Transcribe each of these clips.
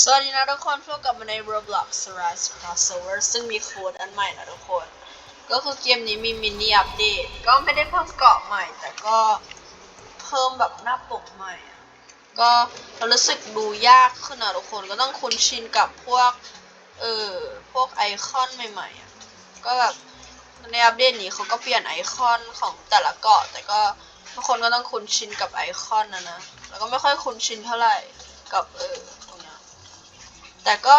สวัสดีนะทุกคนพบกับมาใน Roblox Rise Crossover ซึ่งมีโค้ดอันใหม่นะทุกคน ก็คือเกมนี้มีมินิอัปเดต ก็ไม่ได้เพิ่มเกาะใหม่ แต่ก็เพิ่มแบบหน้าปกใหม่ ก็รู้สึกดูยากขึ้นนะทุกคนก็ต้องคุ้นชินกับพวก เออพวกไอคอนใหม่ๆอะก็แบบในอัปเดตนี้เขาก็เปลี่ยนไอคอนของแต่ละเกาะ แต่ก็ทุกคนก็ต้องคุ้นชินกับไอคอนนะนะ แล้วก็ไม่ค่อยคุ้นชินเท่าไหร่กับเออ แต่ก็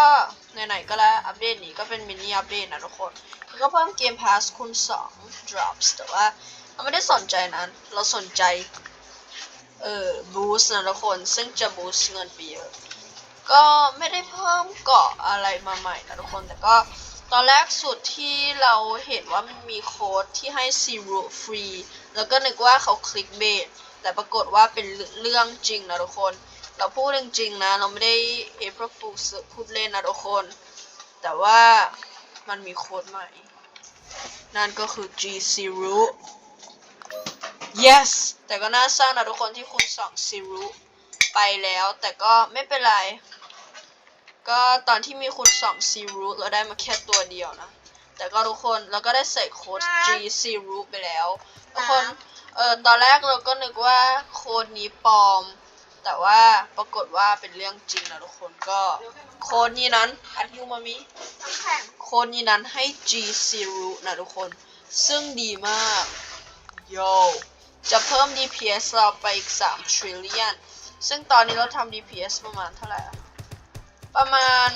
ไหนๆก็แล้วอัปเดตนี้ก็เป็นมินิอัปเดตนะทุกคนแล้วก็เพิ่มเกมพาสคูณ2 drops แต่ว่าเราไม่ได้สนใจนั้น เราสนใจเอ่อ boost นะทุกคนซึ่งจะ boost เงินไปเยอะก็ไม่ได้เพิ่มเกาะอะไรมาใหม่นะทุกคนแต่ก็ตอนแรกสุดที่เราเห็นว่ามันมีโค้ดที่ให้ zero free แล้วก็นึกว่าเขาคลิกเบสแต่ปรากฏว่าเป็นเรื่องจริงนะทุกคน เราพูดจริงๆนะ เราไม่ได้เอฟฟูพูดเล่นนะทุกคน แต่ว่ามันมีโค้ดใหม่ นั่นก็คือ G Zero yes แต่ก็น่าเศร้านะทุกคนที่คุณสอง Zero ไปแล้ว แต่ก็ไม่เป็นไร ก็ตอนที่มีคุณสอง Zero เราได้มาแค่ตัวเดียวนะ แต่ก็ทุกคนเราก็ได้ใส่โค้ด G Zero ไปแล้ว ทุกคน เออตอนแรกเราก็นึกว่าโค้ดนี้ปลอม แต่ว่าปรากฏว่าเป็นเรื่องจริงนะทุกคนก็ โค้ดนี้นั้นอัดยูมามิโค้ดนี้นั้นให้ G Zero นะทุกคน ซึ่งดีมากโยจะเพิ่ม DPS เราไปอีก3 trillion ซึ่งตอนนี้เราทำ DPS ประมาณเท่าไหร่อะประมาณ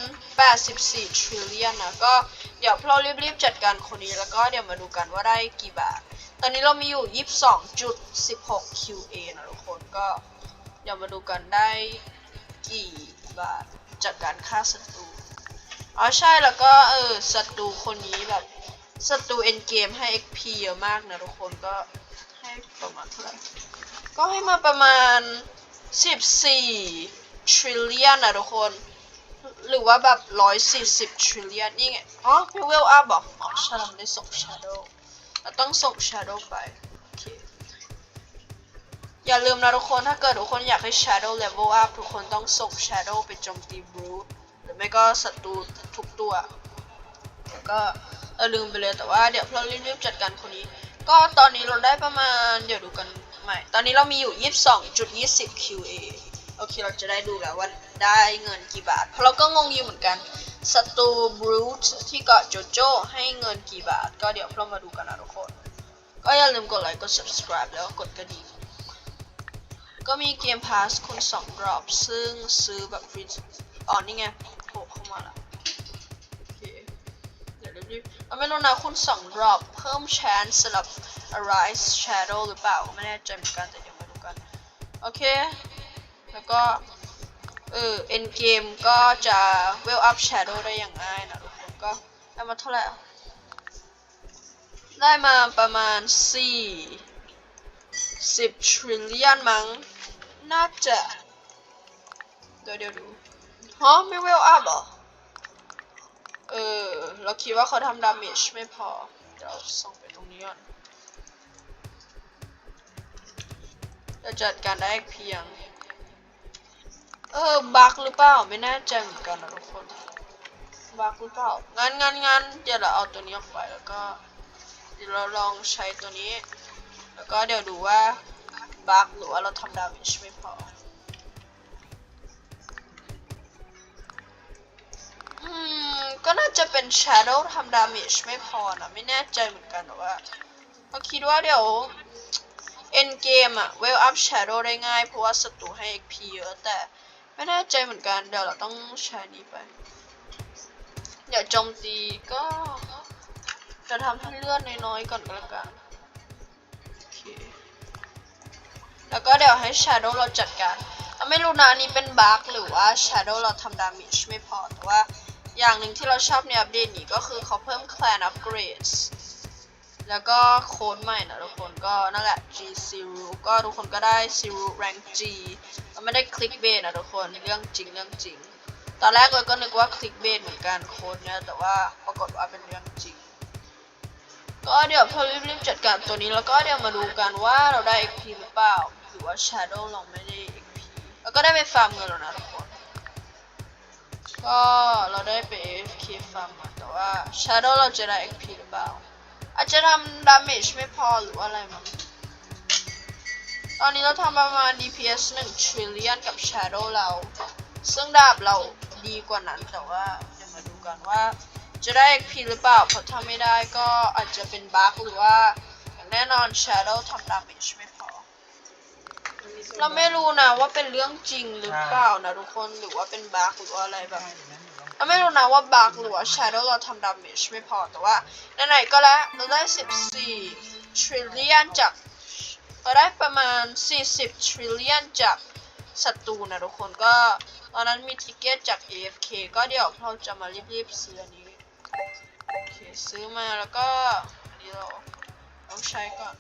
84 trillion นะ ก็เดี๋ยวเรารีบๆจัดการคนนี้แล้วก็เดี๋ยวมาดูกันว่าได้กี่บาท ตอนนี้เรามีอยู่ 22.16 QA นะทุกคนก็เดี๋ยวมาดูกันได้กี่บาทจากการฆ่าศัตรูอ๋อใช่แล้วก็เออศัตรูคนนี้แบบศัตรูเอ็นเกมให้ XP เยอะมากนะทุกคนก็ให้ประมาณเท่าไหร่ก็ให้มาประมาณ 14 trillion นะทุกคน หรือว่าแบบ 140 trillion นี่ไง อ๋อไม่เวลอัพบอกอ๋อใช่เราได้ส่ง shadow เราต้องส่ง shadow ไป อย่าลืมนะทุกคนถ้าเกิดทุกคนอยากให้ shadow level up ทุกคนต้องส่ง shadow ไปโจมตี brute หรือไม่ก็ศัตรูทุกตัว แล้วก็เออลืมไปเลยแต่ว่าเดี๋ยวเรารีบๆจัดการคนนี้ ก็ตอนนี้เราได้ประมาณเดี๋ยวดูกันใหม่ ตอนนี้เรามีอยู่ 22.20 QA โอเคเราจะได้ดูแล้วว่าได้เงินกี่บาท เพราะเราก็งงอยู่เหมือนกันศัตรู brute ที่เกาะโจโจ้ให้เงินกี่บาท ก็เดี๋ยวเรามาดูกันนะทุกคน ก็อย่าลืมกดไลค์กด subscribe แล้วก็กดกระดิ่ง ก็มีเกมพาสคุณสองรอบ ซึ่งซื้อแบบฟรีอ๋อนี่ไงโผล่เข้ามาละโอเคเดี๋ยวรีบๆเอาไม่รู้นะคุณสองรอบ เพิ่ม chance สำหรับ arise shadow หรือเปล่า ไม่แน่ใจเหมือนกันแต่เดี๋ยวมาดูกัน โอเค แล้วก็ เออ end game ก็จะ well up shadow ได้อย่างง่ายนะทุกคนก็ได้มาเท่าไหร่ได้มาประมาณ4 10 trillion มั้ง น่าจะเดี๋ยวเดี๋ยวดูฮะไม่เวลอัพเหรอ เออ เราคิดว่าเขาทำดาเมจไม่พอ เดี๋ยวส่งไปตรงนี้ก่อนจะจัดการได้เพียง เออ บักหรือเปล่า ไม่แน่ใจเหมือนกันนะทุกคน บักหรือเปล่า งั้นงั้นงั้นเดี๋ยวเราเอาตัวนี้ออกไปแล้วก็ เดี๋ยวเราลองใช้ตัวนี้ แล้วก็เดี๋ยวดูว่า บักหรือว่าเราทำดาเมจไม่พออืมก็น่าจะเป็น Shadow ทำดาเมจไม่พอนะไม่แน่ใจเหมือนกันแต่ว่าเราคิดว่าเดี๋ยว end game อะ well up Shadow ได้ง่าย เพราะว่าศัตรูให้ XP เยอะแต่ไม่แน่ใจเหมือนกัน เดี๋ยวเราต้องใช้นี้ไป เดี๋ยวโจมตีก็ จะทำให้เลือดน้อยๆก่อนก็แล้วกัน แล้วก็เดี๋ยวให้ Shadow เราจัดการเราไม่รู้นะอันนี้เป็นบั๊กหรือว่า Shadow เราทำดาเมจไม่พอ แต่ว่าอย่างหนึ่งที่เราชอบในอัปเดตนี้ก็คือเขาเพิ่ม Clan Upgrades แล้วก็โค้ดใหม่นะทุกคนก็นั่นแหละ G Zero ก็ทุกคนก็ได้ Zero Rank G เราไม่ได้คลิกเบสนะทุกคนเรื่องจริงเรื่องจริง ตอนแรกเราก็นึกว่าคลิกเบสเหมือนกันโค้ดเนี้ยแต่ว่าปรากฏว่าเป็นเรื่องจริง ก็เดี๋ยวพอรีบๆจัดการตัวนี้แล้วก็เดี๋ยวมาดูกันว่าเราได้ XP หรือเปล่าือว่า Shadow เราไม่ได้ XP แล้วก็ได้ไปฟาร์มเงินแล้วนะทุกคน ก็เราได้ไป AFK ฟาร์มมาแต่ว่า Shadow เราจะได้ XP หรือเปล่า อาจจะทำ damage ไม่พอหรือว่าอะไรมั้งตอนนี้เราทำประมาณ DPS 1 trillion กับ Shadow เรา ซึ่งดาบเราดีกว่านั้นแต่ว่าเดี๋ยวมาดูกันว่าจะได้ XP หรือเปล่า เพราะถ้าไม่ได้ก็อาจจะเป็นบั๊กหรือว่าอย่างแน่นอน Shadow ทำ damage ไม่พอ เราไม่รู้นะว่าเป็นเรื่องจริงหรือเปล่านะทุกคนหรือว่าเป็นบั๊กหรือว่าอะไรแบบเราไม่รู้นะว่าบั๊กหรือว่า Shadow เราทำ damage ไม่พอแต่ว่าไหนๆก็แล้วเราได้ 14 trillion จากเราได้ประมาณ 40 trillion จากศัตรูนะทุกคนก็ตอนนั้นมีทิเกตจาก AFK ก็เดี๋ยวเราจะมารีบๆซื้ออันนี้โอเคซื้อมาแล้วก็อันนี้เราต้องใช้ก่อน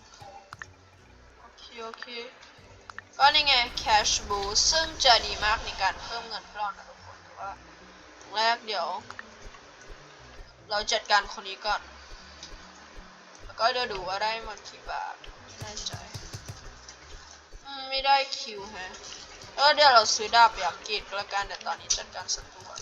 โอเคโอเค ก็นี่ไง cash boost ซึ่งจะดีมากในการเพิ่มเงินกล้อนนะทุกคนแต่ว่าแรกเดี๋ยว เราจัดการคนนี้ก่อน แล้วก็เดี๋ยวดูว่าได้มากี่บาทไม่แน่ใจไม่ได้คิวฮะแล้วเดี๋ยวเราซื้อดาบอยากเกตก็แล้วกันแต่ตอนนี้จัดการศัตรูก่อน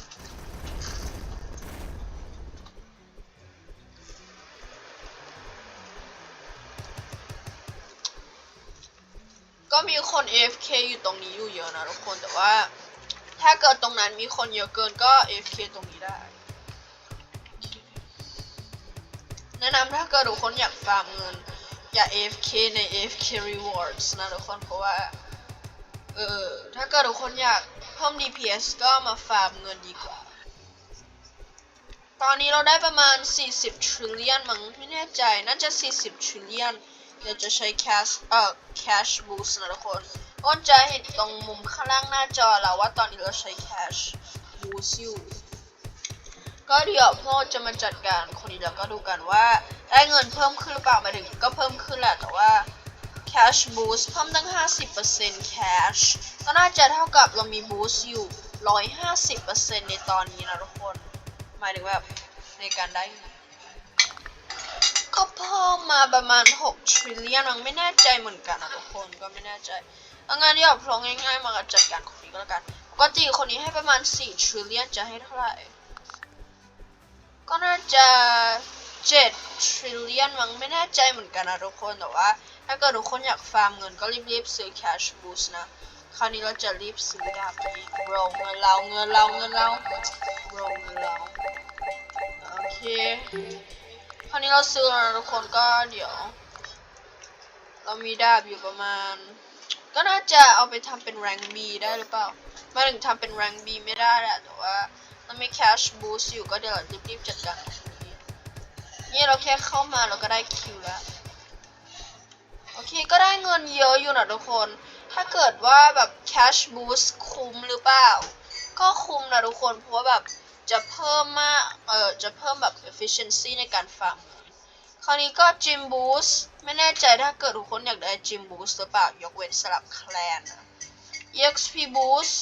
ก็มีคน AFK อยู่ตรงนี้อยู่เยอะนะทุกคนแต่ว่า ถ้าเกิดตรงนั้นมีคนเยอะเกินก็ AFK ตรงนี้ได้ แนะนำถ้าเกิดทุกคนอยากฟาร์มเงิน อย่า AFK ใน AFK Rewards นะทุกคนเพราะว่า เออ ถ้าเกิดทุกคนอยากเพิ่ม DPS ก็มาฟาร์มเงินดีกว่า ตอนนี้เราได้ประมาณ 40 trillion มั้งไม่แน่ใจน่าจะ 40 trillion เดี๋ยวจะใช้ cash เอ่อ cash boost นะทุกคนก็จะเห็นตรงมุมข้างล่างหน้าจอเราว่าตอนนี้เราใช้ cash boost อยู่ก็เดี๋ยวพ่อจะมาจัดการคนนี้แล้วก็ดูกันว่า ได้เงินเพิ่มขึ้นหรือเปล่ามาถึงก็เพิ่มขึ้นแหละแต่ว่า cash boost เพิ่มตั้ง 50% cash ก็น่าจะเท่ากับเรามี boost อยู่ 150%ในตอนนี้นะทุกคน หมายถึงแบบในการได้เงิน ก็เพิ่มมาประมาณ6 trillion มันไม่แน่ใจเหมือนกันนะทุกคนก็ไม่แน่ใจเอางั้นเดี๋ยวพลองง่ายๆมาจัดการคนนี้ก็แล้วกันปกติคนนี้ให้ประมาณ4 trillion จะให้เท่าไหร่ ก็น่าจะ7 trillion มั้งไม่แน่ใจเหมือนกันนะทุกคนแต่ว่า ถ้าเกิดทุกคนอยากฟาร์มเงินก็รีบๆซื้อ cash boost นะคราวนี้เราจะรีบซื้อดาบนี้โรเงินเราเงินเราเงินเราโรเงินเราโอเค คราวนี้เราซื้อแล้วทุกคนก็เดี๋ยว เรามีดาบอยู่ประมาณ ก็น่าจะเอาไปทำเป็น rank B ได้หรือเปล่าไมาถึงทำเป็น rank B ไม่ได้แหละแต่ว่ามันมี cash boost อยู่ก็เดี๋ยวรีบๆจัดการนี้นี่เราแค่เข้ามาเราก็ได้คิวแล้วโอเคก็ได้เงินเยอะอยู่นะทุกคน ถ้าเกิดว่าแบบ cash boost คุ้มหรือเปล่า ก็คุ้มนะทุกคน เพราะว่าแบบ จะเพิ่มมาก เออจะเพิ่มแบบ efficiency ในการฟาร์มเงินคราวนี้ก็ gym boost ไม่แน่ใจถ้าเกิดทุกคนอยากได้ gym boost หรือเปล่า ยกเว้นสลับแคลนนะ exp boost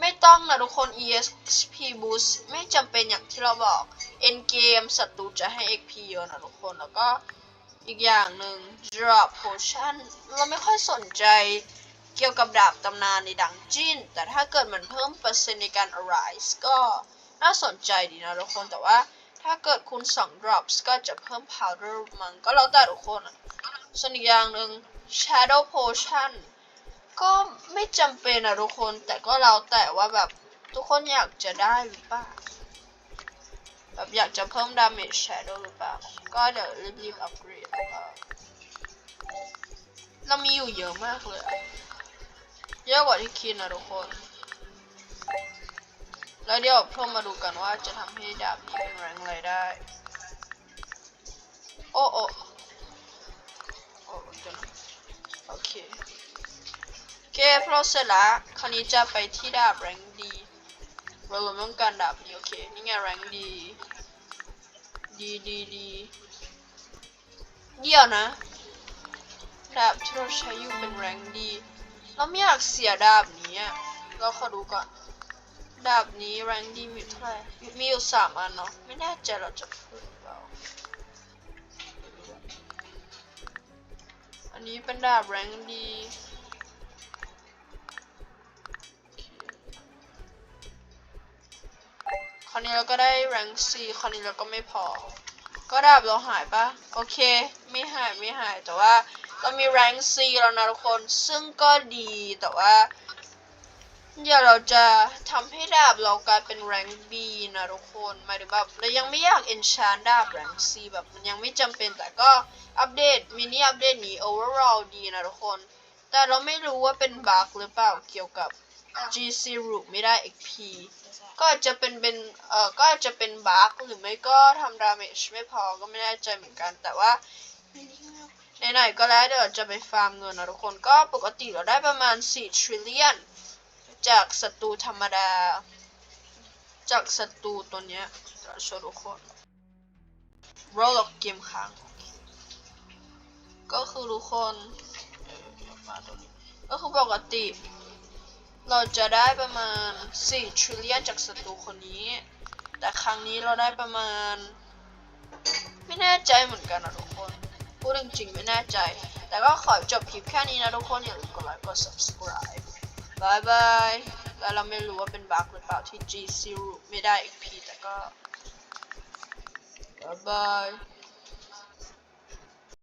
ไม่ต้องนะทุกคน exp boost ไม่จำเป็นอย่างที่เราบอก end game ศัตรูจะให้ xp เยอะนะทุกคน แล้วก็อีกอย่างหนึ่ง drop potion เราไม่ค่อยสนใจเกี่ยวกับดาบตำนานในดังจินแต่ถ้าเกิดมันเพิ่มเปอร์เซ็นต์ในการ arise ก็ น่าสนใจดีนะทุกคนแต่ว่าถ้าเกิดคุณ2 drops ก็จะเพิ่ม powder มันก็แล้วแต่ทุกคนอะส่วนอีกอย่างหนึ่ง shadow potion ก็ไม่จำเป็นอะทุกคนแต่ก็แล้วแต่ว่าแบบทุกคนอยากจะได้หรือเปล่าแบบอยากจะเพิ่ม damage shadow หรือเปล่า ก็เดี๋ยวรีบๆอัปเกรดเรามีอยู่เยอะมากเลย เยอะกว่าที่คิดนะทุกคน เดี๋ยวพวกมาดูกันว่าจะทำให้ดาบนี้เป็นแรงอะไรได้ โอ้โอ้โอ้เดี๋ยวนะโอเคโอเคพอเราเสร็จแล้วคราวนี้จะไปที่ดาบแรงดีเราต้องการดาบนี้โอเคนี่ไงแรงดีดีดีดีเดี๋ยวนะดาบที่เราใช้อยู่เป็นแรงดี เราไม่อยากเสียดาบนี้เราขอดูก่อน ดาบนี้แรงดีมีเท่าไหร่มีอยู่สามอันเนาะไม่แน่ใจเราจะพูดหรือเปล่าอันนี้เป็นดาบแรงดีคราวนี้เราก็ได้แรงซีคราวนี้เราก็ไม่พอ ก็ดาบเราหายปะโอเค ไม่หายไม่หายแต่ว่าเรามีแรงซีแล้วนะทุกคนซึ่งก็ดีแต่ว่า เดี๋ยวเราจะทำให้ดาบเรากลายเป็นแรง B นะทุกคนหมายถึงแบบเรายังไม่อยาก enchant ดาบแรง C แบบมันยังไม่จำเป็นแต่ก็อัปเดตมินิอัปเดตนี้ overall ดีนะทุกคน แต่เราไม่รู้ว่าเป็นบั๊กหรือเปล่าเกี่ยวกับ GC root ไม่ได้ XP ก็จจะเป็นเป็นเอ่อก็จะเป็นบั๊กหรือไม่ก็ทำดาเมจไม่พอก็ไม่แน่ใจเหมือนกันแต่ว่าไหนๆก็แล้วเดี๋ยวจะไปฟาร์มเงินนะทุกคนก็ปกติเราได้ประมาณ4 trillion จากศัตรูธรรมดา จากศัตรูตัวเนี้ยโชว์ทุกคนรอลอกเกมค้าง ก็คือทุกคนก็คือปกติ เราจะได้ประมาณ4 trillion จากศัตรูคนนี้ แต่ครั้งนี้เราได้ประมาณ ไม่แน่ใจเหมือนกันนะทุกคน พูดจริงๆไม่แน่ใจ แต่ก็ขอจบคลิปแค่นี้นะทุกคน อย่าลืมกดไลค์กด subscribe บายบายแล้วเราไม่รู้ว่าเป็นบั๊กหรือเปล่าที่ G0 ไม่ได้ XP แต่ก็บายบาย